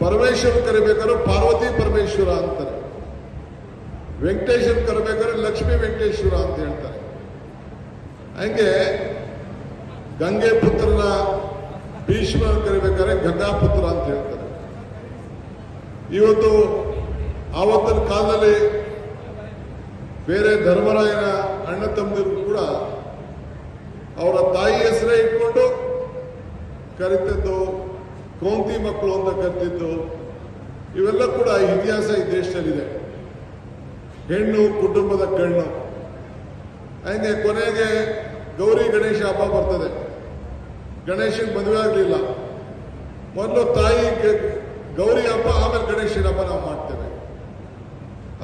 ಪರಮೇಶ್ವರ ಕರಿಬೇಕಾದ್ರೆ ಪಾರ್ವತಿ ಪರಮೇಶ್ವರ ಅಂತಾರೆ. ವೆಂಕಟೇಶ್ವರ್ ಕರಿಬೇಕಾದ್ರೆ ಲಕ್ಷ್ಮೀ ವೆಂಕಟೇಶ್ವರ ಅಂತ ಹೇಳ್ತಾರೆ. ಹಂಗೆ ಗಂಗೆ ಪುತ್ರನ ಭೀಷ್ಮ ಕರಿಬೇಕಾದ್ರೆ ಗಂಗಾಪುತ್ರ ಅಂತ ಹೇಳ್ತಾರೆ. ಇವತ್ತು ಆವತ್ತಿನ ಕಾಲದಲ್ಲಿ ಬೇರೆ ಧರ್ಮರಾಯನ ಅಣ್ಣ ತಮ್ಮದಿರು ಕೂಡ ಅವರ ತಾಯಿ ಹೆಸರೇ ಇಟ್ಕೊಂಡು ಕರಿತಿದ್ದು ಕೌಂತಿ ಮಕ್ಕಳು ಅಂತ ಕರಿತಿದ್ದು ಇವೆಲ್ಲ ಕೂಡ ಇತಿಹಾಸ ಈ ದೇಶದಲ್ಲಿದೆ. ಹೆಣ್ಣು, ಕುಟುಂಬದ ಕಣ್ಣು. ಹಂಗೆ ಕೊನೆಗೆ ಗೌರಿ ಗಣೇಶ ಹಬ್ಬ ಬರ್ತದೆ. ಗಣೇಶನ ಮದುವೆ ಆಗಲಿಲ್ಲ. ಮೊದಲು ತಾಯಿ ಗೌರಿ ಹಬ್ಬ, ಆಮೇಲೆ ಗಣೇಶನ ಹಬ್ಬ ನಾವು ಮಾಡ್ತೇವೆ.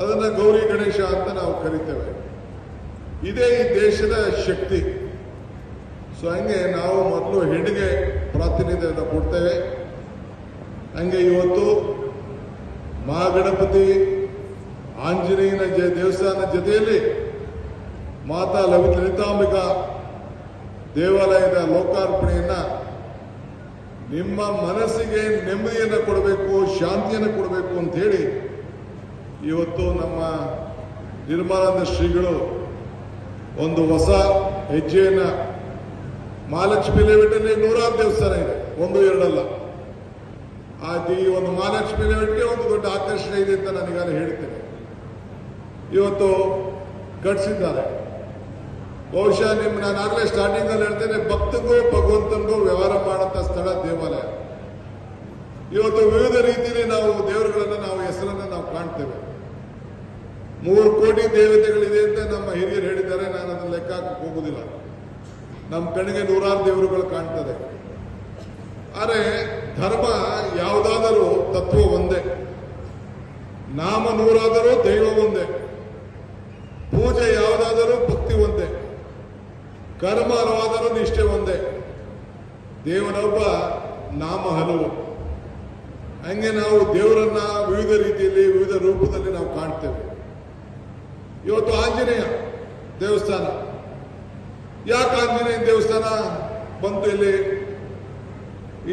ಅದನ್ನು ಗೌರಿ ಗಣೇಶ ಅಂತ ನಾವು ಕರಿತೇವೆ. ಇದೇ ಈ ದೇಶದ ಶಕ್ತಿ. ಸೊ ಹಂಗೆ ನಾವು ಮೊದಲು ಹೆಣ್ಣಿಗೆ ಪ್ರಾತಿನಿಧ್ಯವನ್ನು ಕೊಡ್ತೇವೆ. ಹಂಗೆ ಇವತ್ತು ಮಹಾಗಣಪತಿ ಆಂಜನೇಯನ ಜ- ದೇವಸ್ಥಾನ ಜೊತೆಯಲ್ಲಿ ಮಾತಾ ಲವಿ ಲಲಿತಾಂಬಿಕಾ ದೇವಾಲಯದ ಲೋಕಾರ್ಪಣೆಯನ್ನ ನಿಮ್ಮ ಮನಸ್ಸಿಗೆ ನೆಮ್ಮದಿಯನ್ನು ಕೊಡಬೇಕು, ಶಾಂತಿಯನ್ನು ಕೊಡಬೇಕು ಅಂತ ಹೇಳಿ ಇವತ್ತು ನಮ್ಮ ನಿರ್ಮಲಾನಂದ ಶ್ರೀಗಳು ಒಂದು ಹೊಸ ಹೆಜ್ಜೆಯನ್ನ ಮಹಾಲಕ್ಷ್ಮಿ ಲೇಔಟಲ್ಲಿ ನೂರಾರು ದೇವಸ್ಥಾನ ಇದೆ. ಒಂದು, ಎರಡಲ್ಲ. ಆ ಈ ಒಂದು ಮಹಾಲಕ್ಷ್ಮಿ ಲೇಔಟ್ಗೆ ಒಂದು ದೊಡ್ಡ ಆಕರ್ಷಣೆ ಇದೆ ಅಂತ ನಾನೀಗಾಗಲೇ ಹೇಳ್ತೇನೆ. ಇವತ್ತು ಕಟ್ಸಿದ್ದಾರೆ ಬಹುಶಃ ನಿಮ್ಮ ನಾನು ಆಗಲೇ ಸ್ಟಾರ್ಟಿಂಗ್ ಅಲ್ಲಿ ಹೇಳ್ತೇನೆ, ಭಕ್ತಗೂ ಭಗವಂತನಿಗೂ ವ್ಯವಹಾರ ಮಾಡುವಂತ ಸ್ಥಳ ದೇವಾಲಯ. ಇವತ್ತು ವಿವಿಧ ರೀತಿಯಲ್ಲಿ ನಾವು ದೇವರುಗಳನ್ನು ನಾವು ಹೆಸರನ್ನು ನಾವು ಕಾಣ್ತೇವೆ. ಮೂರು ಕೋಟಿ ದೇವತೆಗಳಿದೆ ಅಂತ ನಮ್ಮ ಹಿರಿಯರು ಹೇಳಿದ್ದಾರೆ, ನಾನು ಅದನ್ನ ಲೆಕ್ಕ ಹಾಕಕ್ಕೆ ಹೋಗುದಿಲ್ಲ. ನಮ್ಮ ಕಣ್ಣಿಗೆ ನೂರಾರು ದೇವರುಗಳು ಕಾಣ್ತದೆ. ಆದರೆ ಧರ್ಮ ಯಾವುದಾದರೂ ತತ್ವ ಒಂದೇ ನಾಮ ನೂರಾದರೂ ದೈವ ಒಂದೇ. ಪೂಜೆ ಯಾವುದಾದರೂ ಭಕ್ತಿ ಒಂದೇ. ಕರ್ಮ ಹಲವಾದರೂ ನಿಷ್ಠೆ ಒಂದೇ. ದೇವನೊಬ್ಬ ನಾಮ ಹಲವು. ಹಂಗೆ ನಾವು ದೇವರನ್ನ ವಿವಿಧ ರೀತಿಯಲ್ಲಿ, ವಿವಿಧ ರೂಪದಲ್ಲಿ ನಾವು ಕಾಣ್ತೇವೆ. ಇವತ್ತು ಆಂಜನೇಯ ದೇವಸ್ಥಾನ. ಯಾಕೆ ಆಂಜನೇಯ ದೇವಸ್ಥಾನ ಬಂತು ಇಲ್ಲಿ?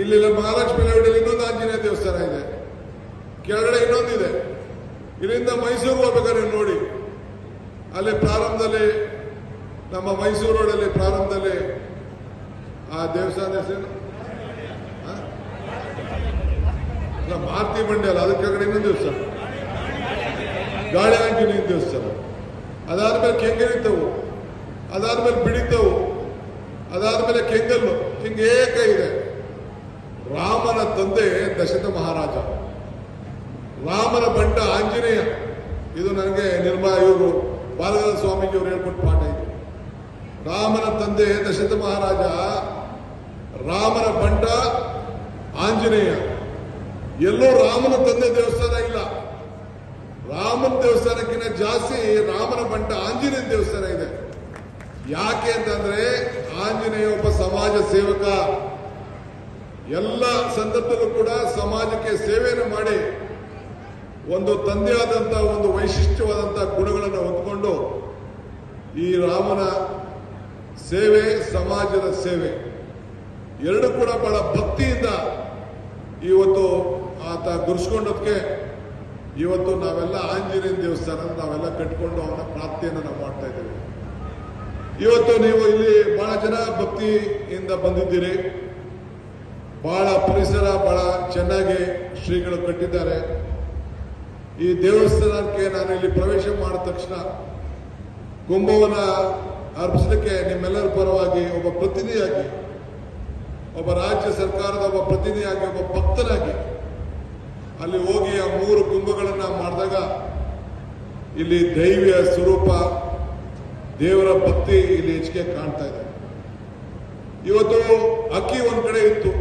ಇಲ್ಲಿ ಮಹಾಲಕ್ಷ್ಮಿ ಲೇಔಟಲ್ಲಿ ಇನ್ನೊಂದು ಆಂಜನೇಯ ದೇವಸ್ಥಾನ ಇದೆ. ಕೆಳಗಡೆ ಇನ್ನೊಂದಿದೆ. ಇಲ್ಲಿಂದ ಮೈಸೂರು ಹೋಗ್ಬೇಕಾದ್ರೆ ನೋಡಿ. ಅಲ್ಲಿ ಪ್ರಾರಂಭದಲ್ಲಿ, ನಮ್ಮ ಮೈಸೂರು ರೋಡಲ್ಲಿ ಪ್ರಾರಂಭದಲ್ಲಿ, ಆ ದೇವಸ್ಥಾನ ಹೆಸರು ಮಾರುತಿ ಮಂಡಿ ಅಲ್ಲ, ಅದಕ್ಕೆ ಕಡೆ ಇನ್ನೊಂದು ದೇವಸ್ಥಾನ. ಗಾಳಿ ಆಂಜನೇಯ ದೇವಸ್ಥಾನ. ಅದಾದ್ಮೇಲೆ ಕೆಂಗರಿತವು ಅದಾದ್ಮೇಲೆ ಬಿಡಿತವು ಅದಾದ್ಮೇಲೆ ಕೆಂಗಲ್ಲು. ಹಿಂಗೇಕ ಇದೆ. ರಾಮನ ತಂದೆ ದಶರಥ ಮಹಾರಾಜ. ರಾಮನ ಬಂಟ ಆಂಜನೇಯ. ಇದು ನನಗೆ ನಿರ್ಮಾ ಇವರು ಬಾಲಗದ ಸ್ವಾಮೀಜಿ ಅವರು ಹೇಳ್ಕೊಟ್ಟು ಪಾಠ ಇದು. ರಾಮನ ತಂದೆ ದಶರಥ ಮಹಾರಾಜ, ರಾಮನ ಬಂಟ ಆಂಜನೇಯ. ಎಲ್ಲೋ ರಾಮನ ತಂದೆ ದೇವಸ್ಥಾನ ಇಲ್ಲ. ರಾಮನ ದೇವಸ್ಥಾನಕ್ಕಿಂತ ಜಾಸ್ತಿ ರಾಮನ ಬಂಟ ಆಂಜನೇಯ ದೇವಸ್ಥಾನ ಇದೆ. ಯಾಕೆ ಅಂತಂದ್ರೆ ಆಂಜನೇಯ ಒಬ್ಬ ಸಮಾಜ ಸೇವಕ. ಎಲ್ಲ ಸಂದರ್ಭದಲ್ಲೂ ಕೂಡ ಸಮಾಜಕ್ಕೆ ಸೇವೆಯನ್ನು ಮಾಡಿ ಒಂದು ತಂದೆಯಾದಂಥ ಒಂದು ವೈಶಿಷ್ಟ್ಯವಾದಂಥ ಗುಣಗಳನ್ನು ಹೊಂದ್ಕೊಂಡು ಈ ರಾಮನ ಸೇವೆ, ಸಮಾಜದ ಸೇವೆ, ಎರಡು ಕೂಡ ಬಹಳ ಭಕ್ತಿಯಿಂದ ಇವತ್ತು ಆತ ಗುರುಸ್ಕೊಂಡೋದಕ್ಕೆ ಇವತ್ತು ನಾವೆಲ್ಲ ಆಂಜನೇಯ ದೇವಸ್ಥಾನ ನಾವೆಲ್ಲ ಕಟ್ಕೊಂಡು ಅವನ ಪ್ರಾಪ್ತಿಯನ್ನು ನಾವು ಮಾಡ್ತಾ ಇದ್ದೇವೆ. ಇವತ್ತು ನೀವು ಇಲ್ಲಿ ಬಹಳ ಜನ ಭಕ್ತಿಯಿಂದ ಬಂದಿದ್ದೀರಿ. ಬಹಳ ಪರಿಸರ ಬಹಳ ಚೆನ್ನಾಗಿ ಶ್ರೀಗಳು ಕಟ್ಟಿದ್ದಾರೆ. ಈ ದೇವಸ್ಥಾನಕ್ಕೆ ನಾನು ಇಲ್ಲಿ ಪ್ರವೇಶ ಮಾಡಿದ ತಕ್ಷಣ ಕುಂಭವನ ಅರ್ಪಿಸಲಿಕ್ಕೆ ನಿಮ್ಮೆಲ್ಲರ ಪರವಾಗಿ ಒಬ್ಬ ಪ್ರತಿನಿಧಿಯಾಗಿ, ಒಬ್ಬ ರಾಜ್ಯ ಸರ್ಕಾರದ ಒಬ್ಬ ಪ್ರತಿನಿಧಿಯಾಗಿ, ಒಬ್ಬ ಭಕ್ತನಾಗಿ ಅಲ್ಲಿ ಹೋಗಿ ಆ ಮೂರು ಕುಂಭಗಳನ್ನ ಮಾಡಿದಾಗ ಇಲ್ಲಿ ದೈವಿಯ ಸ್ವರೂಪ, ದೇವರ ಭಕ್ತಿ ಇಲ್ಲಿ ಹೆಚ್ಚಿಗೆ ಕಾಣ್ತಾ ಇದೆ. ಇವತ್ತು ಅಕ್ಕಿ ಒಂದ್ ಕಡೆ ಇತ್ತು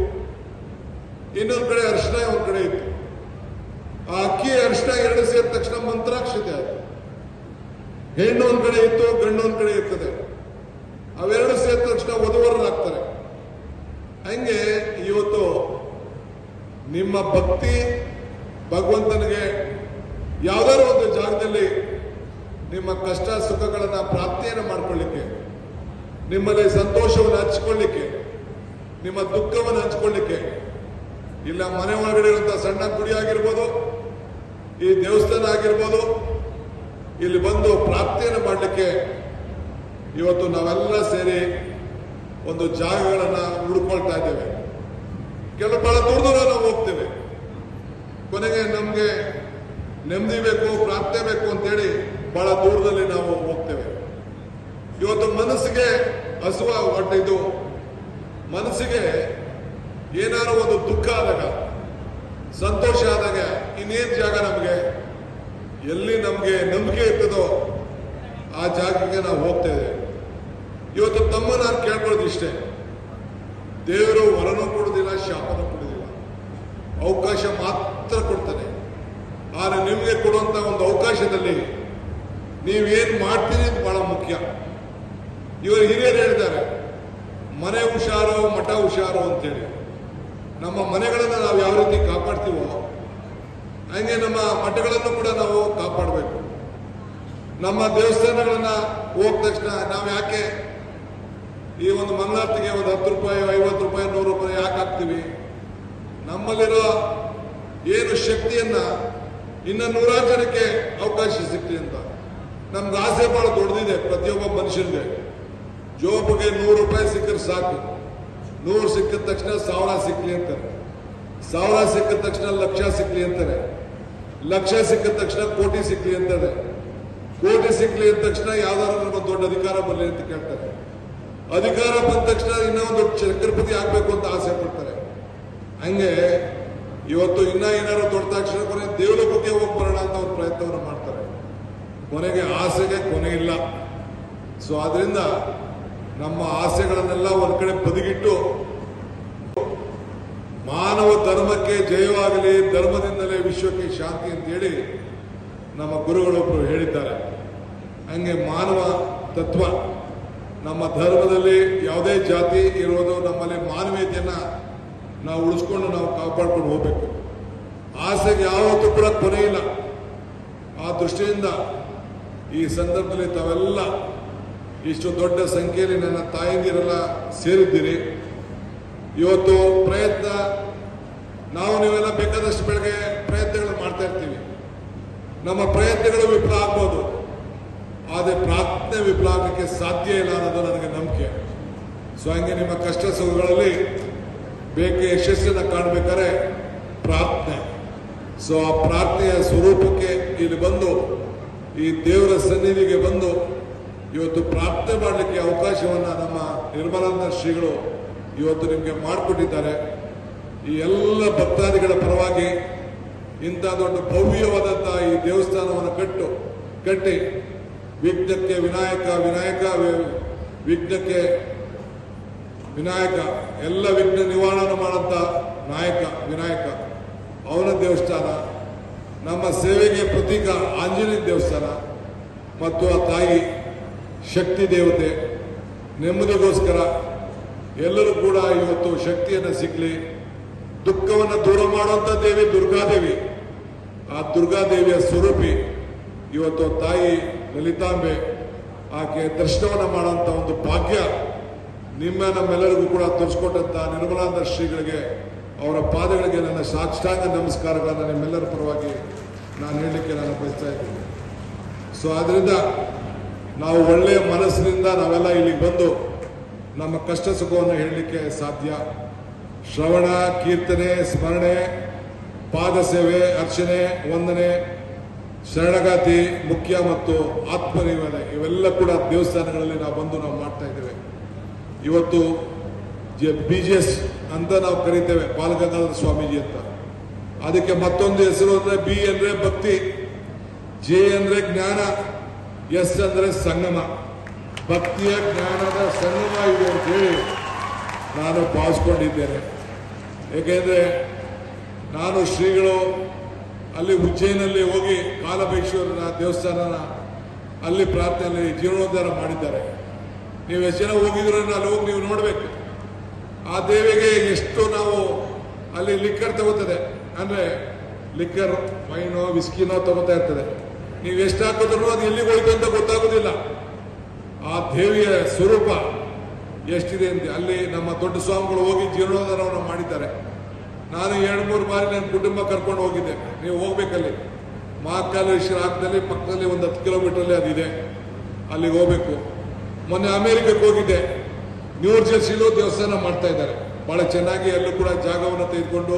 ಇನ್ನೊಂದ್ ಕಡೆ ಅರಿಶಿನ ಒಂದ್ ಕಡೆ ಇತ್ತು ಆ ಅಕ್ಕಿ ಅರಿಶಿನ ಎರಡು ಸೇರಿದ ತಕ್ಷಣ ಮಂತ್ರಾಕ್ಷತೆ ಆಯ್ತು ಹೆಣ್ಣು ಒಂದ್ ಕಡೆ ಇತ್ತು ಗಂಡು ಒಂದ್ ಕಡೆ ಇರ್ತದೆ ಅವೆರಡು ಸೇರಿದ ತಕ್ಷಣ ವಧುವರರಾಗ್ತಾರೆ ಹಂಗೆ ಇವತ್ತು ನಿಮ್ಮ ಭಕ್ತಿ ಭಗವಂತನಿಗೆ ಯಾವ್ದಾದ್ರು ಒಂದು ಜಾಗದಲ್ಲಿ ನಿಮ್ಮ ಕಷ್ಟ ಸುಖಗಳನ್ನ ಪ್ರಾಪ್ತಿಯನ್ನು ಮಾಡ್ಕೊಳ್ಳಿಕ್ಕೆ, ನಿಮ್ಮಲ್ಲಿ ಸಂತೋಷವನ್ನು ಹಂಚ್ಕೊಳ್ಳಿಕ್ಕೆ, ನಿಮ್ಮ ದುಃಖವನ್ನು ಹಂಚ್ಕೊಳ್ಳಿಕ್ಕೆ, ಇಲ್ಲ ಮನೆ ಒಳಗಡೆ ಇರುವಂತಹ ಸಣ್ಣ ಗುಡಿ ಆಗಿರ್ಬೋದು, ಈ ದೇವಸ್ಥಾನ ಆಗಿರ್ಬೋದು ಇಲ್ಲಿ ಬಂದು ಪ್ರಾಪ್ತಿಯನ್ನು ಮಾಡಲಿಕ್ಕೆ ಇವತ್ತು ನಾವೆಲ್ಲ ಸೇರಿ ಒಂದು ಜಾಗಗಳನ್ನು ಹುಡುಕೊಳ್ತಾ ಇದ್ದೇವೆ. ಕೆಲವು ಬಹಳ ದೂರ ದೂರ ನಾವು ಹೋಗ್ತೇವೆ. ಕೊನೆಗೆ ನಮಗೆ ನೆಮ್ಮದಿ ಬೇಕು ಪ್ರಾಪ್ತಿ ಬೇಕು ಅಂತೇಳಿ ಬಹಳ ದೂರದಲ್ಲಿ ನಾವು ಹೋಗ್ತೇವೆ. ಇವತ್ತು ಮನಸ್ಸಿಗೆ ಹಸುವ ಹೊಟ್ಟಿದ್ದು ಮನಸ್ಸಿಗೆ ಏನಾದ್ರು ಒಂದು ದುಃಖ ಆದಾಗ, ಸಂತೋಷ ಆದಾಗ ಇನ್ನೇನು ಜಾಗ ನಮಗೆ? ಎಲ್ಲಿ ನಮಗೆ ನಂಬಿಕೆ ಇರ್ತದೋ ಆ ಜಾಗಕ್ಕೆ ನಾವು ಹೋಗ್ತೇವೆ ಇವತ್ತು ತಮ್ಮ ನಾನು ಕೇಳ್ಕೊಳ್ಳೋದು ಇಷ್ಟೇ ದೇವರು ವರನೂ ಕೊಡೋದಿಲ್ಲ, ಶಾಪನೂ ಕೊಡೋದಿಲ್ಲ. ಅವಕಾಶ ಮಾತ್ರ ಕೊಡ್ತಾನೆ. ಆದರೆ ನಿಮಗೆ ಕೊಡುವಂಥ ಒಂದು ಅವಕಾಶದಲ್ಲಿ ನೀವೇನು ಮಾಡ್ತೀರಿ ಅಂತ ಬಹಳ ಮುಖ್ಯ. ಇವರು ಹಿರಿಯರು ಹೇಳಿದ್ದಾರೆ, ಮನೆ ಹುಷಾರು ಮಠ ಹುಷಾರು ಅಂತೇಳಿ. ನಮ್ಮ ಮನೆಗಳನ್ನು ನಾವು ಯಾವ ರೀತಿ ಕಾಪಾಡ್ತೀವೋ ಹಂಗೆ ನಮ್ಮ ಮಠಗಳನ್ನು ಕೂಡ ನಾವು ಕಾಪಾಡಬೇಕು. ನಮ್ಮ ದೇವಸ್ಥಾನಗಳನ್ನ ಹೋದ ತಕ್ಷಣ ನಾವು ಯಾಕೆ ಈ ಒಂದು ಮಂಗಳಾರತಿಗೆ ಒಂದು ಹತ್ತು ರೂಪಾಯಿ, ಐವತ್ತು ರೂಪಾಯಿ, ನೂರು ರೂಪಾಯಿ ಯಾಕೆ ಹಾಕ್ತೀವಿ? ನಮ್ಮಲ್ಲಿರೋ ಏನು ಶಕ್ತಿಯನ್ನ ಇನ್ನ ನೂರಾರು ಜನಕ್ಕೆ ಅವಕಾಶ ಸಿಕ್ತಿ ಅಂತ. ನಮ್ಗೆ ಆಸೆ ಬಹಳ ದೊಡ್ಡದಿದೆ ಪ್ರತಿಯೊಬ್ಬ ಮನುಷ್ಯನಿಗೆ. ಜೋಬಿಗೆ ನೂರು ರೂಪಾಯಿ ಸಿಕ್ಕರೆ ಸಾಕು. ನೂರು ಸಿಕ್ಕಿದ ತಕ್ಷಣ ಸಾವಿರ ಸಿಕ್ಲಿ ಅಂತಾರೆ. ಸಾವಿರ ಸಿಕ್ಕಿದ ತಕ್ಷಣ ಲಕ್ಷ ಸಿಕ್ಲಿ ಅಂತಾರೆ. ಲಕ್ಷ ಸಿಕ್ಕಿದ ತಕ್ಷಣ ಕೋಟಿ ಸಿಕ್ಲಿ ಅಂತಾರೆ ಕೋಟಿ ಸಿಕ್ಲಿ ಅಂದ ತಕ್ಷಣ ಯಾವ್ದಾದ್ರು ಒಂದು ದೊಡ್ಡ ಅಧಿಕಾರ ಬರಲಿ ಅಂತ ಕೇಳ್ತಾರೆ. ಅಧಿಕಾರ ಬಂದ ತಕ್ಷಣ ಇನ್ನೂ ಒಂದು ಚಕ್ರಪತಿ ಆಗ್ಬೇಕು ಅಂತ ಆಸೆ ಪಡ್ತಾರೆ. ಹಂಗೆ ಇವತ್ತು ಇನ್ನ ಏನಾದ್ರು ದೊಡ್ಡ ತಕ್ಷಣ ಕೊನೆ ದೇವಲೋಕಕ್ಕೆ ಹೋಗಿ ಬರೋಣ ಅಂತ ಅವ್ರು ಪ್ರಯತ್ನವನ್ನು ಮಾಡ್ತಾರೆ. ಕೊನೆಗೆ ಆಸೆಗೆ ಕೊನೆ ಇಲ್ಲ. ಸೊ ಆದ್ರಿಂದ ನಮ್ಮ ಆಸೆಗಳನ್ನೆಲ್ಲ ಒಂದ್ ಕಡೆ ಬದಿಗಿಟ್ಟು ಮಾನವ ಧರ್ಮಕ್ಕೆ ಜಯವಾಗಲಿ, ಧರ್ಮದಿಂದಲೇ ವಿಶ್ವಕ್ಕೆ ಶಾಂತಿ ಅಂತೇಳಿ ನಮ್ಮ ಗುರುಗಳೊಬ್ಬರು ಹೇಳಿದ್ದಾರೆ. ಹಂಗೆ ಮಾನವ ತತ್ವ, ನಮ್ಮ ಧರ್ಮದಲ್ಲಿ ಯಾವುದೇ ಜಾತಿ ಇರೋದು ನಮ್ಮಲ್ಲಿ ಮಾನವೀಯತೆಯನ್ನು ನಾವು ಉಳಿಸ್ಕೊಂಡು ನಾವು ಕಾಪಾಡ್ಕೊಂಡು ಹೋಗ್ಬೇಕು. ಆಸೆಗೆ ಯಾವತ್ತೂ ಕೂಡ ಕೊನೆ ಇಲ್ಲ. ಆ ದೃಷ್ಟಿಯಿಂದ ಈ ಸಂದರ್ಭದಲ್ಲಿ ತಾವೆಲ್ಲ ಇಷ್ಟು ದೊಡ್ಡ ಸಂಖ್ಯೆಯಲ್ಲಿ ನನ್ನ ತಾಯಂದಿರೆಲ್ಲ ಸೇರಿದ್ದೀರಿ. ಇವತ್ತು ಪ್ರಯತ್ನ, ನಾವು ನೀವೆಲ್ಲ ಬೇಕಾದಷ್ಟು ಬೆಳಗ್ಗೆ ಪ್ರಯತ್ನಗಳು ಮಾಡ್ತಾ ಇರ್ತೀವಿ. ನಮ್ಮ ಪ್ರಯತ್ನಗಳು ವಿಫಲ ಆಗ್ಬೋದು. ಆದರೆ ಪ್ರಾರ್ಥನೆ ವಿಫಲ ಆಗಲಿಕ್ಕೆ ಸಾಧ್ಯ ಇಲ್ಲ ಅನ್ನೋದು ನನಗೆ ನಂಬಿಕೆ. ಸೊ ಹಂಗೆ ನಿಮ್ಮ ಕಷ್ಟ ಸುಖಗಳಲ್ಲಿ ಬೇಕೆ ಯಶಸ್ಸನ್ನು ಕಾಣಬೇಕಾದ್ರೆ ಪ್ರಾರ್ಥನೆ. ಸೊ ಆ ಪ್ರಾರ್ಥನೆಯ ಸ್ವರೂಪಕ್ಕೆ ಇಲ್ಲಿ ಬಂದು, ಈ ದೇವರ ಸನ್ನಿಧಿಗೆ ಬಂದು, ಇವತ್ತು ಪ್ರಾರ್ಥನೆ ಮಾಡಲಿಕ್ಕೆ ಅವಕಾಶವನ್ನು ನಮ್ಮ ನಿರ್ಮಲಾನಂದ ಶ್ರೀಗಳು ಇವತ್ತು ನಿಮಗೆ ಮಾಡಿಕೊಟ್ಟಿದ್ದಾರೆ. ಈ ಎಲ್ಲ ಭಕ್ತಾದಿಗಳ ಪರವಾಗಿ ಇಂಥ ದೊಡ್ಡ ಭವ್ಯವಾದಂತಹ ಈ ದೇವಸ್ಥಾನವನ್ನು ಕಟ್ಟು, ಕಟ್ಟಿ, ವಿಘ್ನಕ್ಕೆ ವಿನಾಯಕ ವಿನಾಯಕ ವಿಘ್ನಕ್ಕೆ ವಿನಾಯಕ, ಎಲ್ಲ ವಿಘ್ನ ನಿವಾರಣೆ ಮಾಡಂತ ನಾಯಕ, ವಿನಾಯಕ. ಅವನ ದೇವಸ್ಥಾನ, ನಮ್ಮ ಸೇವೆಗೆ ಪ್ರತೀಕ ಆಂಜನೇಯ ದೇವಸ್ಥಾನ ಮತ್ತು ಆ ತಾಯಿ ಶಕ್ತಿ ದೇವತೆ. ನೆಮ್ಮದಿಗೋಸ್ಕರ ಎಲ್ಲರೂ ಕೂಡ ಇವತ್ತು ಶಕ್ತಿಯನ್ನು ಸಿಗ್ಲಿ ದುಃಖವನ್ನು ದೂರ ಮಾಡುವಂತ ದೇವಿ ದುರ್ಗಾದೇವಿ ಆ ದುರ್ಗಾದೇವಿಯ ಸ್ವರೂಪಿ ಇವತ್ತು ತಾಯಿ ಲಲಿತಾಂಬೆ ಆಕೆ ದರ್ಶನವನ್ನು ಮಾಡುವಂತ ಒಂದು ಭಾಗ್ಯ ನಿಮ್ಮ ನಮ್ಮೆಲ್ಲರಿಗೂ ಕೂಡ ತೋರಿಸ್ಕೊಟ್ಟಂತ ನಿರ್ಮಲಾನಂದ ಶ್ರೀಗಳಿಗೆ, ಅವರ ಪಾದಗಳಿಗೆ ನನ್ನ ಸಾಕ್ಷಾಂಗ ನಮಸ್ಕಾರಗಳನ್ನು ನಿಮ್ಮೆಲ್ಲರ ಪರವಾಗಿ ನಾನು ಹೇಳಲಿಕ್ಕೆ ನಾನು ಬಯಸ್ತಾ ಇದ್ದೀನಿ. ಸೊ ಆದ್ದರಿಂದ ನಾವು ಒಳ್ಳೆಯ ಮನಸ್ಸಿನಿಂದ ನಾವೆಲ್ಲ ಇಲ್ಲಿಗೆ ಬಂದು ನಮ್ಮ ಕಷ್ಟ ಸುಖವನ್ನು ಹೇಳಲಿಕ್ಕೆ ಸಾಧ್ಯ. ಶ್ರವಣ, ಕೀರ್ತನೆ, ಸ್ಮರಣೆ, ಪಾದ ಸೇವೆ, ಅರ್ಚನೆ, ವಂದನೆ, ಶರಣಗಾತಿ, ಮುಖ್ಯ ಮತ್ತು ಆತ್ಮನಿವೇದನೆ ಇವೆಲ್ಲ ಕೂಡ ದೇವಸ್ಥಾನಗಳಲ್ಲಿ ನಾವು ಬಂದು ನಾವು ಮಾಡ್ತಾ ಇದ್ದೇವೆ. ಇವತ್ತು ಬಿ ಜಿ ಎಸ್ ಅಂತ ನಾವು ಕರಿತೇವೆ, ಬಾಲಗಂಗಾಧರ ಸ್ವಾಮೀಜಿ ಅಂತ. ಅದಕ್ಕೆ ಮತ್ತೊಂದು ಹೆಸರು ಅಂದ್ರೆ ಬಿ ಅಂದ್ರೆ ಭಕ್ತಿ, ಜೆ ಅಂದ್ರೆ ಜ್ಞಾನ, ಎಸ್ ಅಂದ್ರೆ ಸಂಗಮ. ಭಕ್ತಿಯ ಜ್ಞಾನದ ಸಂಗಮ ಇದೆ ಅಂತ ಹೇಳಿ ನಾನು ಭಾವಿಸ್ಕೊಂಡಿದ್ದೇನೆ. ಏಕೆಂದರೆ ನಾನು ಶ್ರೀಗಳು ಅಲ್ಲಿ ಉಜ್ಜಯಿನಲ್ಲಿ ಹೋಗಿ ಕಾಲಭೈಶ್ವರನ ದೇವಸ್ಥಾನನ ಅಲ್ಲಿ ಪ್ರಾರ್ಥನೆಯಲ್ಲಿ ಜೀರ್ಣೋದ್ಧಾರ ಮಾಡಿದ್ದಾರೆ. ನೀವು ಎಷ್ಟು ಜನ ಹೋಗಿದ್ರು ಅಲ್ಲಿ ಹೋಗಿ ನೀವು ನೋಡಬೇಕು. ಆ ದೇವಿಗೆ ಎಷ್ಟು ನಾವು ಅಲ್ಲಿ ಲಿಕ್ಕರ್ ತಗೋತದೆ. ಅಂದರೆ ಲಿಕ್ಕರ್ ವೈನೋ ವಿಸ್ಕಿನೋ ತಗೋತಾ ಇರ್ತದೆ. ನೀವು ಎಷ್ಟು ಹಾಕಿದ್ರು ಅದು ಎಲ್ಲಿಗೆ ಹೋಯ್ತು ಅಂತ ಗೊತ್ತಾಗೋದಿಲ್ಲ. ಆ ದೇವಿಯ ಸ್ವರೂಪ ಎಷ್ಟಿದೆ ಅಂತ ಅಲ್ಲಿ ನಮ್ಮ ದೊಡ್ಡ ಸ್ವಾಮಿಗಳು ಹೋಗಿ ಜೀರ್ಣೋದ್ಧಾರವನ್ನು ಮಾಡಿದ್ದಾರೆ. ನಾನು ಎರಡು ಮೂರು ಬಾರಿ ನನ್ನ ಕುಟುಂಬ ಕರ್ಕೊಂಡು ಹೋಗಿದ್ದೆ. ನೀವು ಹೋಗ್ಬೇಕಲ್ಲಿ. ಮಹಾಕಾಲೇಶ್ವರ ಆಗ್ದಲ್ಲಿ ಪಕ್ಕದಲ್ಲಿ ಒಂದು ಹತ್ತು ಕಿಲೋಮೀಟರ್ಲಿ ಅದಿದೆ. ಅಲ್ಲಿಗೆ ಹೋಗ್ಬೇಕು. ಮೊನ್ನೆ ಅಮೇರಿಕಕ್ಕೆ ಹೋಗಿದ್ದೆ. ನ್ಯೂ ಜೆರ್ಸಿಲೂ ದೇವಸ್ಥಾನ ಮಾಡ್ತಾ ಇದ್ದಾರೆ. ಬಹಳ ಚೆನ್ನಾಗಿ ಅಲ್ಲೂ ಕೂಡ ಜಾಗವನ್ನು ತೆಗೆದುಕೊಂಡು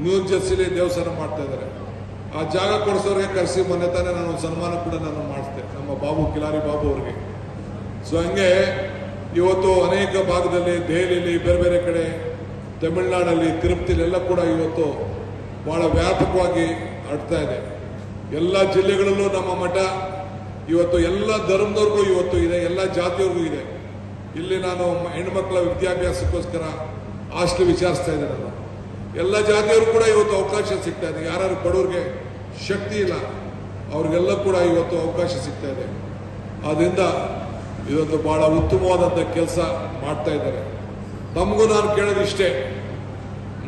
ನ್ಯೂ ಜರ್ಸಿಲಿ ದೇವಸ್ಥಾನ ಮಾಡ್ತಾ ಇದ್ದಾರೆ. ಆ ಜಾಗ ಕೊಡಿಸೋರಿಗೆ ಕರೆಸಿ, ಮೊನ್ನೆ ತಾನೇ ನಾನು ಸನ್ಮಾನ ಕೂಡ ನಾನು ಮಾಡಿಸ್ದೆ. ನಮ್ಮ ಬಾಬು, ಕಿಲಾರಿ ಬಾಬು ಅವರಿಗೆ. ಸೊ ಹಂಗೆ ಇವತ್ತು ಅನೇಕ ಭಾಗದಲ್ಲಿ ದೆಹಲಿಯಲ್ಲಿ ಬೇರೆ ಬೇರೆ ಕಡೆ, ತಮಿಳುನಾಡಲ್ಲಿ ತಿರುಪತಿಲೆಲ್ಲ ಕೂಡ ಇವತ್ತು ಬಹಳ ವ್ಯಾಪಕವಾಗಿ ಹರಡ್ತಾ ಇದೆ. ಎಲ್ಲ ಜಿಲ್ಲೆಗಳಲ್ಲೂ ನಮ್ಮ ಮಠ ಇವತ್ತು ಎಲ್ಲ ಧರ್ಮದವ್ರಿಗೂ ಇವತ್ತು ಇದೆ, ಎಲ್ಲ ಜಾತಿಯವ್ರಿಗೂ ಇದೆ. ಇಲ್ಲಿ ನಾನು ಹೆಣ್ಮಕ್ಳ ವಿದ್ಯಾಭ್ಯಾಸಕ್ಕೋಸ್ಕರ ಹಾಸ್ಟೆಲ್ ವಿಚಾರಿಸ್ತಾ ನಾನು. ಎಲ್ಲ ಜಾತಿಯವರು ಕೂಡ ಇವತ್ತು ಅವಕಾಶ ಸಿಗ್ತಾ ಇದೆ. ಯಾರು ಬಡವ್ರಿಗೆ ಶಕ್ತಿ ಇಲ್ಲ, ಅವ್ರಿಗೆಲ್ಲ ಕೂಡ ಇವತ್ತು ಅವಕಾಶ ಸಿಗ್ತಾ ಇದೆ. ಆದ್ರಿಂದ ಇದೊಂದು ಬಹಳ ಉತ್ತಮವಾದಂಥ ಕೆಲಸ ಮಾಡ್ತಾ ಇದ್ದಾರೆ. ತಮಗೂ ನಾನು ಕೇಳೋದಿಷ್ಟೇ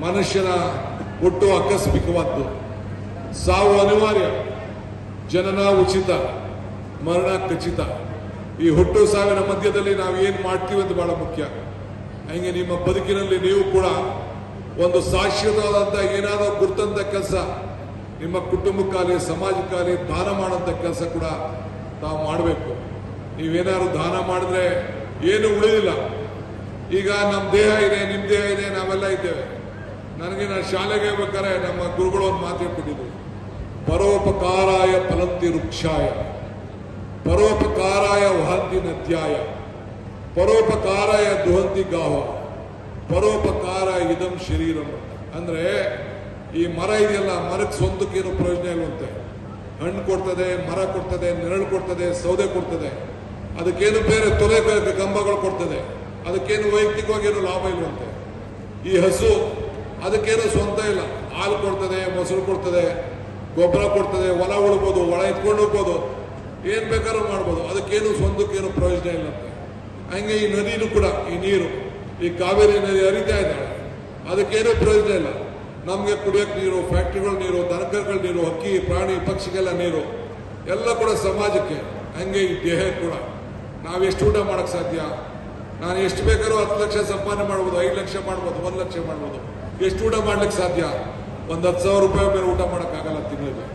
ಮನುಷ್ಯನ ಹುಟ್ಟು ಆಕಸ್ಮಿಕವಾದ್ದು ಸಾವು ಅನಿವಾರ್ಯ, ಜನನ ಉಚಿತ, ಮರಣ ಖಚಿತ. ಈ ಹುಟ್ಟು ಸಾವಿನ ಮಧ್ಯದಲ್ಲಿ ನಾವು ಏನು ಮಾಡ್ತೀವಿ ಅಂತ ಬಹಳ ಮುಖ್ಯ. ಹಂಗೆ ನಿಮ್ಮ ಬದುಕಿನಲ್ಲಿ ನೀವು ಕೂಡ ಒಂದು ಶಾಶ್ವತವಾದಂಥ ಏನಾದರೂ ಗುರ್ತಂತ ಕೆಲಸ, ನಿಮ್ಮ ಕುಟುಂಬಕ್ಕಾಗಲಿ, ಸಮಾಜಕ್ಕಾಗಲಿ ದಾನ ಮಾಡೋಂಥ ಕೆಲಸ ಕೂಡ ತಾವು ಮಾಡಬೇಕು. ನೀವೇನಾದ್ರು ದಾನ ಮಾಡಿದ್ರೆ ಏನು ಉಳಿದಿಲ್ಲ. ಈಗ ನಮ್ಮ ದೇಹ ಇದೆ ನಿಮ್ಮ ದೇಹ ಇದೆ, ನಾವೆಲ್ಲ ಇದ್ದೇವೆ. ನನಗೆ ನಾನು ಶಾಲೆಗೆ ಬೇಕಾದ್ರೆ ನಮ್ಮ ಗುರುಗಳು ಒಂದು ಮಾತು ಪರೋಪಕಾರಾಯ ಫಲಂತಿ ವೃಕ್ಷಾಯ. ಪರೋಪಕಾರಾಯ ವಹಂತಿ ನದ್ಯಾಯ. ಪರೋಪಕಾರಾಯ ದುಹಂತಿ ಗಾಹ ಪರೋಪಕಾರ ಇದಂ ಶರೀರಂ. ಅಂದ್ರೆ ಈ ಮರ ಇದೆಯಲ್ಲ, ಮರಕ್ಕೆ ಸ್ವಂತಕ್ಕೇನು ಪ್ರಯೋಜನ ಇಲ್ಲವಂತೆ ಹಣ್ಣು ಕೊಡ್ತದೆ, ಮರ ಕೊಡ್ತದೆ, ನೆರಳು ಕೊಡ್ತದೆ, ಸೌದೆ ಕೊಡ್ತದೆ. ಅದಕ್ಕೇನು ಬೇರೆ ತೊಲೆ ಕಂಬಗಳು ಕೊಡ್ತದೆ. ಅದಕ್ಕೇನು ವೈಯಕ್ತಿಕವಾಗಿ ಏನು ಲಾಭ ಇಲ್ಲವಂತೆ ಈ ಹಸು ಅದಕ್ಕೇನು ಸ್ವಂತ ಇಲ್ಲ. ಹಾಲು ಕೊಡ್ತದೆ, ಮೊಸರು ಕೊಡ್ತದೆ, ಗೊಬ್ಬರ ಕೊಡ್ತದೆ, ಹೊಲ ಉಳ್ಬೋದು, ಒಳ ಇಟ್ಕೊಂಡು ಹೋಗ್ಬೋದು. ಏನು ಬೇಕಾದ್ರೂ ಮಾಡ್ಬೋದು. ಅದಕ್ಕೇನು ಸ್ವಂತಕ್ಕೇನು ಪ್ರಯೋಜನ ಇಲ್ಲಂತೆ ಹಂಗೆ ಈ ನದಿನೂ ಕೂಡ, ಈ ನೀರು, ಈ ಕಾವೇರಿ ನದಿ ಹರಿತಾ ಇದ್ದಾಳೆ. ಅದಕ್ಕೇನೂ ಪ್ರಯೋಜನ ಇಲ್ಲ. ನಮಗೆ ಕುಡಿಯೋಕೆ ನೀರು, ಫ್ಯಾಕ್ಟ್ರಿಗಳ ನೀರು, ದನಕರುಗಳ ನೀರು ಹಕ್ಕಿ ಪ್ರಾಣಿ, ಪಕ್ಷಿಗೆಲ್ಲ ನೀರು, ಎಲ್ಲ ಕೂಡ ಸಮಾಜಕ್ಕೆ, ಹಂಗೆ ಈ ದೇಹ ಕೂಡ. ನಾವು ಎಷ್ಟು ಊಟ ಮಾಡಕ್ ಸಾಧ್ಯ? ನಾನು ಎಷ್ಟು ಬೇಕಾದ್ರೂ ಹತ್ತು ಲಕ್ಷ ಸಂಪಾದನೆ ಮಾಡ್ಬೋದು, ಐದು ಲಕ್ಷ ಮಾಡ್ಬೋದು, ಒಂದು ಲಕ್ಷ ಮಾಡ್ಬೋದು. ಎಷ್ಟು ಊಟ ಮಾಡ್ಲಿಕ್ಕೆ ಸಾಧ್ಯ? ಒಂದು ಹತ್ತು ಸಾವಿರ ರೂಪಾಯಿ ಮೇಲೆ ಊಟ ಮಾಡೋಕ್ಕಾಗಲ್ಲ ತಿಂಗಳಿಗೆ.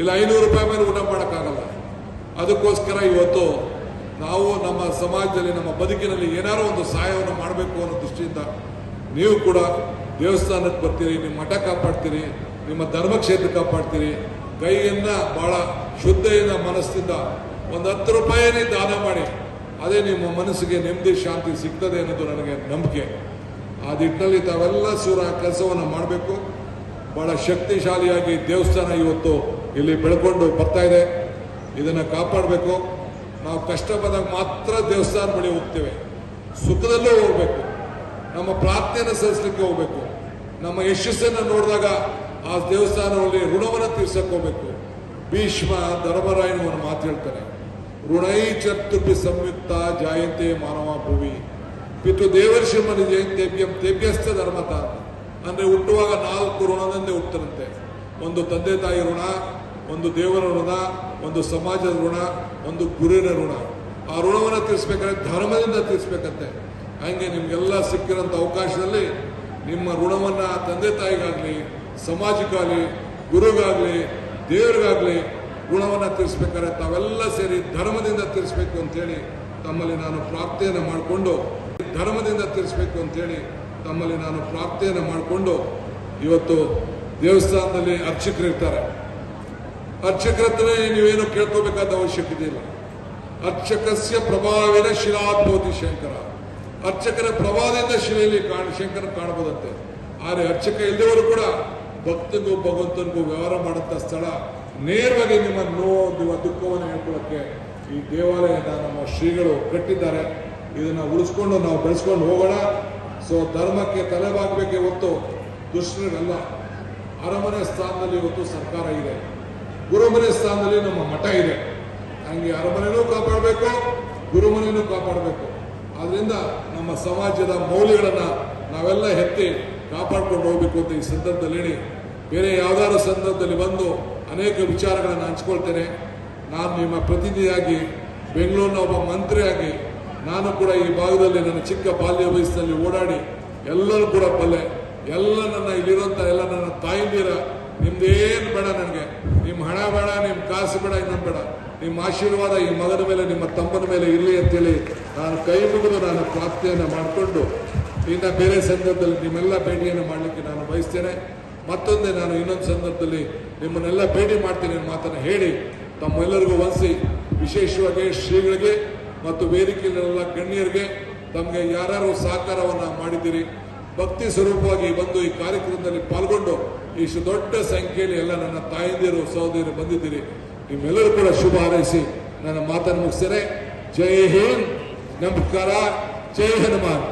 ಇಲ್ಲ, ಐನೂರು ರೂಪಾಯಿ ಮೇಲೆ ಊಟ ಮಾಡೋಕ್ಕಾಗಲ್ಲ ಅದಕ್ಕೋಸ್ಕರ ಇವತ್ತು ನಾವು ನಮ್ಮ ಸಮಾಜದಲ್ಲಿ, ನಮ್ಮ ಬದುಕಿನಲ್ಲಿ ಏನಾರೋ ಒಂದು ಸಹಾಯವನ್ನು ಮಾಡಬೇಕು ಅನ್ನೋ ದೃಷ್ಟಿಯಿಂದ ನೀವು ಕೂಡ ದೇವಸ್ಥಾನಕ್ಕೆ ಬರ್ತೀರಿ, ನಿಮ್ಮ ಮಠ ಕಾಪಾಡ್ತೀರಿ, ನಿಮ್ಮ ಧರ್ಮಕ್ಷೇತ್ರ ಕಾಪಾಡ್ತೀರಿ. ಕೈಯಿಂದ ಬಹಳ ಶುದ್ಧೆಯಿಂದ, ಮನಸ್ಸಿಂದ ಒಂದು ಹತ್ತು ರೂಪಾಯಿನೇ ದಾನ ಮಾಡಿ. ಅದೇ ನಿಮ್ಮ ಮನಸ್ಸಿಗೆ ನೆಮ್ಮದಿ, ಶಾಂತಿ ಸಿಗ್ತದೆ ಅನ್ನೋದು ನನಗೆ ನಂಬಿಕೆ. ಆ ನಿಟ್ಟಿನಲ್ಲಿ ತಾವೆಲ್ಲ ಸೂರ ಕೆಲಸವನ್ನು ಮಾಡಬೇಕು. ಬಹಳ ಶಕ್ತಿಶಾಲಿಯಾಗಿ ದೇವಸ್ಥಾನ ಇವತ್ತು ಇಲ್ಲಿ ಬೆಳ್ಕೊಂಡು ಬರ್ತಾ ಇದೆ. ಇದನ್ನು ಕಾಪಾಡಬೇಕು. ನಾವು ಕಷ್ಟ ಬಂದಾಗ ಮಾತ್ರ ದೇವಸ್ಥಾನ ಬಳಿ ಹೋಗ್ತೇವೆ. ಸುಖದಲ್ಲೂ ಹೋಗಬೇಕು. ನಮ್ಮ ಪ್ರಾರ್ಥನೆಯನ್ನು ಸಲ್ಲಿಸಲಿಕ್ಕೆ ಹೋಗ್ಬೇಕು. ನಮ್ಮ ಯಶಸ್ಸನ್ನು ನೋಡಿದಾಗ ಆ ದೇವಸ್ಥಾನದಲ್ಲಿ ಋಣವನ್ನು ತೀರ್ಸಕ್ಕೆ ಹೋಗ್ಬೇಕು. ಭೀಷ್ಮ ಧರ್ಮರಾಯನ ಒಂದು ಮಾತು ಹೇಳ್ತಾರೆ. ಋಣೈ ಚತುರ್ಭಿ ಸಂಯುಕ್ತ ಜಾಯಂತೆ ಮಾನವ ಭೂಮಿ ಪಿತು ದೇವರ್ಷಿ ಮನಿ ಜಯಂತೇಭ್ಯಂ ತೇಭ್ಯಸ್ಥ ಧರ್ಮತ. ಅಂದ್ರೆ ಹುಟ್ಟುವಾಗ ನಾಲ್ಕು ಋಣದಂತೆ ಹುಟ್ಟರಂತೆ ಒಂದು ತಂದೆ ತಾಯಿ ಋಣ, ಒಂದು ದೇವರ ಋಣ, ಒಂದು ಸಮಾಜದ ಋಣ, ಒಂದು ಗುರುವಿನ ಋಣ. ಆ ಋಣವನ್ನು ತೀರಿಸ್ಬೇಕಾದ್ರೆ ಧರ್ಮದಿಂದ ತೀರಿಸ್ಬೇಕಂತೆ. ಹಂಗೆ ನಿಮ್ಗೆಲ್ಲ ಸಿಕ್ಕಿರೋಂಥ ಅವಕಾಶದಲ್ಲಿ ನಿಮ್ಮ ಋಣವನ್ನ ತಂದೆ ತಾಯಿಗಾಗಲಿ, ಸಮಾಜಕ್ಕಾಗಲಿ, ಗುರುಗಾಗಲಿ, ದೇವರಿಗಾಗ್ಲಿ ಋಣವನ್ನ ತಿಳಿಸ್ಬೇಕಾದ್ರೆ ತಾವೆಲ್ಲ ಸೇರಿ ಧರ್ಮದಿಂದ ತಿಳಿಸ್ಬೇಕು ಅಂತೇಳಿ ತಮ್ಮಲ್ಲಿ ನಾನು ಪ್ರಾರ್ಥನೆ ಮಾಡಿಕೊಂಡು, ಧರ್ಮದಿಂದ ತಿಳಿಸ್ಬೇಕು ಅಂತೇಳಿ ತಮ್ಮಲ್ಲಿ ನಾನು ಪ್ರಾರ್ಥನೆ ಮಾಡಿಕೊಂಡು ಇವತ್ತು ದೇವಸ್ಥಾನದಲ್ಲಿ ಅರ್ಚಕರು ಇರ್ತಾರೆ ಅರ್ಚಕರ ಹತ್ರ ನೀವೇನು ಕೇಳ್ಕೋಬೇಕಾದ ಅವಶ್ಯಕತೆ ಇಲ್ಲ ಅರ್ಚಕಸ್ಯ ಪ್ರಭಾವಿನ ಶಿಲಾಭೋತಿ ಶಂಕರ. ಅರ್ಚಕರ ಪ್ರಭಾವದಿಂದ ಶಿಲೆಯಲ್ಲಿ ಕಾಣ ಶಂಕರ ಕಾಣಬಹುದಂತೆ ಆದರೆ ಅರ್ಚಕ ಇಲ್ಲದವರು ಕೂಡ ಭಕ್ತನಿಗೂ ಭಗವಂತನಿಗೂ ವ್ಯವಹಾರ ಮಾಡುತ್ತ ಸ್ಥಳ ನೇರವಾಗಿ ನಿಮ್ಮ ನೋವು, ದುಃಖವನ್ನು ಹೇಳ್ಕೊಳ್ಳೋಕ್ಕೆ ಈ ದೇವಾಲಯದ ನಮ್ಮ ಶ್ರೀಗಳು ಕಟ್ಟಿದ್ದಾರೆ. ಇದನ್ನ ಉಳಿಸ್ಕೊಂಡು ನಾವು ಬೆಳೆಸ್ಕೊಂಡು ಹೋಗೋಣ. ಸೊ ಧರ್ಮಕ್ಕೆ ತಲೆಬಾಗಬೇಕೆ ಹೊತ್ತು ದುಷ್ಟರಿಗಲ್ಲ ಅರಮನೆ ಸ್ಥಾನದಲ್ಲಿ ಇವತ್ತು ಸರ್ಕಾರ ಇದೆ. ಗುರುಮನೆ ಸ್ಥಾನದಲ್ಲಿ ನಮ್ಮ ಮಠ ಇದೆ. ಹಂಗೆ ಅರಮನೆನೂ ಕಾಪಾಡಬೇಕು ಗುರುಮನೆಯೂ ಕಾಪಾಡಬೇಕು. ಆದ್ರಿಂದ ನಮ್ಮ ಸಮಾಜದ ಮೌಲ್ಯಗಳನ್ನು ನಾವೆಲ್ಲ ಎತ್ತಿ ಕಾಪಾಡ್ಕೊಂಡು ಹೋಗ್ಬೇಕು ಅಂತ ಈ ಸಂದರ್ಭದಲ್ಲಿ ಬೇರೆ ಯಾವುದಾದ್ರು ಸಂದರ್ಭದಲ್ಲಿ ಬಂದು ಅನೇಕ ವಿಚಾರಗಳನ್ನು ಹಂಚ್ಕೊಳ್ತೇನೆ. ನಾನು ನಿಮ್ಮ ಪ್ರತಿನಿಧಿಯಾಗಿ, ಬೆಂಗಳೂರಿನ ಒಬ್ಬ ಮಂತ್ರಿಯಾಗಿ, ನಾನು ಕೂಡ ಈ ಭಾಗದಲ್ಲಿ ನನ್ನ ಚಿಕ್ಕ ಬಾಲ್ಯ ವಯಸ್ಸಿನಲ್ಲಿ ಓಡಾಡಿ, ಎಲ್ಲರೂ ಕೂಡ ಬಲ್ಲೆ. ಎಲ್ಲ ನನ್ನ ಇಲ್ಲಿರೋಂಥ ಎಲ್ಲ ನನ್ನ ತಾಯಿಂದಿರ ನಿಮ್ದೇನು ಬೇಡ ನನಗೆ. ನಿಮ್ಮ ಹಣ ಬೇಡ ನಿಮ್ಮ ಕಾಸು ಬೇಡ, ಇನ್ನೊಂದು ಬೇಡ. ನಿಮ್ಮ ಆಶೀರ್ವಾದ ಈ ಮಗನ ಮೇಲೆ, ನಿಮ್ಮ ತಮ್ಮನ ಮೇಲೆ ಇರಲಿ ಅಂತೇಳಿ ನಾನು ಕೈ ಮುಗಿದು ನಾನು ಪ್ರಾರ್ಥನೆಯನ್ನು ಮಾಡಿಕೊಂಡು, ಇನ್ನು ಬೇರೆ ಸಂದರ್ಭದಲ್ಲಿ ನಿಮ್ಮೆಲ್ಲ ಭೇಟಿಯನ್ನು ಮಾಡಲಿಕ್ಕೆ ನಾನು ಬಯಸ್ತೇನೆ. ಮತ್ತೊಂದೇ ನಾನು ಇನ್ನೊಂದು ಸಂದರ್ಭದಲ್ಲಿ ನಿಮ್ಮನ್ನೆಲ್ಲ ಭೇಟಿ ಮಾಡ್ತೀನಿ ಅನ್ನೋ ಮಾತನ್ನು ಹೇಳಿ ತಮ್ಮೆಲ್ಲರಿಗೂ ವಂಸಿ ವಿಶೇಷವಾಗಿ ಶ್ರೀಗಳಿಗೆ ಮತ್ತು ವೇದಿಕೆಯಲ್ಲೆಲ್ಲ ಗಣ್ಯರಿಗೆ ತಮಗೆ ಯಾರು ಸಹಕಾರವನ್ನು ಮಾಡಿದ್ದೀರಿ, ಭಕ್ತಿ ಸ್ವರೂಪವಾಗಿ ಬಂದು ಈ ಕಾರ್ಯಕ್ರಮದಲ್ಲಿ ಪಾಲ್ಗೊಂಡು ಇಷ್ಟು ದೊಡ್ಡ ಸಂಖ್ಯೆಯಲ್ಲಿ ಎಲ್ಲ ನನ್ನ ತಾಯಂದಿರು ಸಹೋದರಿ ಬಂದಿದ್ದೀರಿ. ನಿಮ್ಮೆಲ್ಲರೂ ಕೂಡ ಶುಭ ಹಾರೈಸಿ ನನ್ನ ಮಾತನ್ನು ಮುಗಿಸ್ತೇನೆ. ಜೈ ಹಿಂದ್. ನಮಸ್ಕಾರ. ಜೈ ಹನುಮಾನ್.